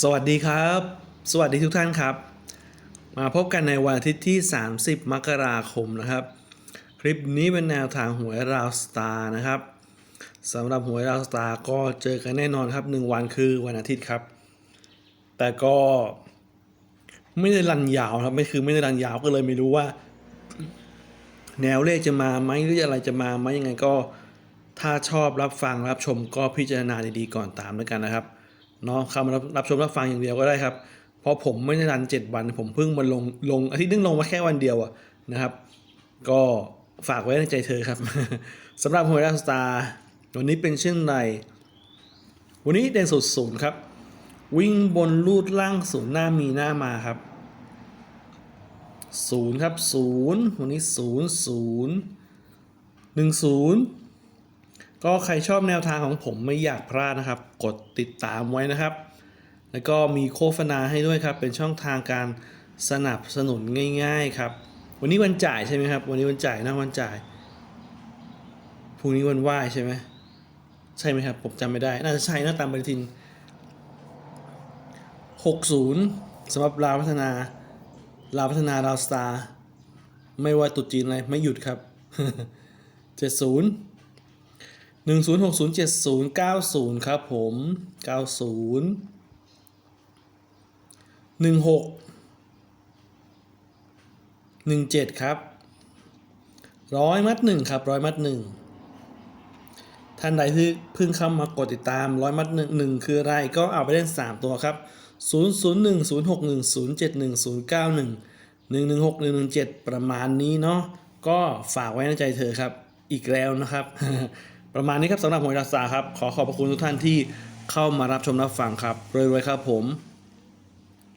สวัสดีครับ สวัสดีทุกท่านครับ มาพบกันในวันอาทิตย์ที่ 30 มกราคมนะครับ คลิปนี้เป็นแนวทางหวยราวสตาร์นะครับสำหรับหวยราวสตาร์ก็เจอกันแน่นอนครับ 1 วันคือวันอาทิตย์ครับ แต่ก็ไม่ได้รันยาวครับไม่คือไม่ได้รันยาวก็เลยไม่รู้ว่า แนวเลขจะมาไหมหรืออะไรจะมาไหมยังไงก็ถ้าชอบรับฟังรับชมก็พิจารณาดีๆก่อนตามแล้วยกันนะครับ เนาะเข้ามารับรับชมรับฟังอย่างเดียวก็ได้ครับ เพราะผมไม่ได้รันเจ็ดวัน ผมเพิ่งมาลงลงอาทิตย์นึงลงมาแค่วันเดียวอะนะครับ ก็ฝากไว้ในใจเธอครับสำหรับหวยรัสตาร์วันนี้เป็นเช่นไรวันนี้เด่นสุดศูนย์ครับ วิ่งบนลูดล่างศูนย์หน้ามีหน้ามาครับศูนย์ครับศูนย์วันนี้ศูนย์ศูนย์หนึ่งศูนย์ ก็ใครชอบแนวทางของผมไม่อยากพลาดนะครับ กดติดตามไว้นะครับ แล้วก็มีโฆษณาให้ด้วยครับ เป็นช่องทางการสนับสนุนง่าย ๆ ครับ วันนี้วันจ่ายใช่ไหมครับ วันนี้วันจ่ายนะวันจ่ายพรุ่งนี้วันไหว้ใช่ไหมใช่ไหมครับ ผมจำไม่ได้ น่าจะใช่นะตามปฏิทิน 60สำหรับลาวพัฒนาลาวพัฒนาลาวสตาร์ไม่ว่าตุจีนอะไรไม่หยุดครับ 70 หนึ่งศูนย์หกศูนย์เจ็ดศูนย์เก้าศูนย์ครับผมเก้าศูนย์หนึ่งหกหนึ่งเจ็ดครับร้อยมัดหนึ่งครับร้อยมัดหนึ่งท่านใดที่เพิ่งเข้ามากดติดตามร้อยมัดหนึ่งหนึ่งคืออะไรก็เอาไปเล่นสามตัวครับศูนย์ศูนย์หนึ่งศูนย์หกหนึ่งศูนย์เจ็ดหนึ่งศูนย์เก้าหนึ่งหนึ่งหนึ่งหกหนึ่งหนึ่งเจ็ดประมาณนี้เนาะก็ฝากไว้ในใจเธอครับ อีกแล้วนะครับ ประมาณนี้ครับสำหรับหวยรักษาครับ ขอขอบพระคุณทุกท่านที่เข้ามารับชมรับฟังครับรวยๆครับผม